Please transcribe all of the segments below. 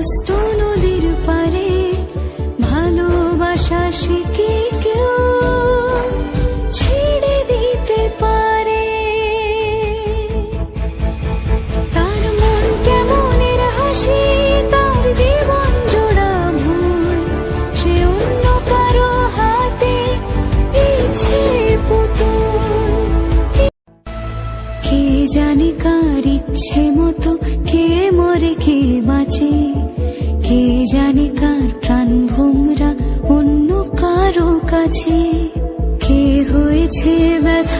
হস্ত নদীর পারে, ভালোবাসা কি কেউ ছেড়ে দিতে পারে? তার মন কেমনের হাসি, তার জীবন জোড়া ভুল, সে অন্য কারও হাতে ইচ্ছে পুতুল। কে জানে কার ইচ্ছে মতো, কে মরে, কে বাঁচে? কে জানে কার প্রাণ ভোমরা অন্য কারও কাছে কে হয়েছে ব্যথার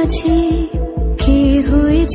কাছে কে হয়েছে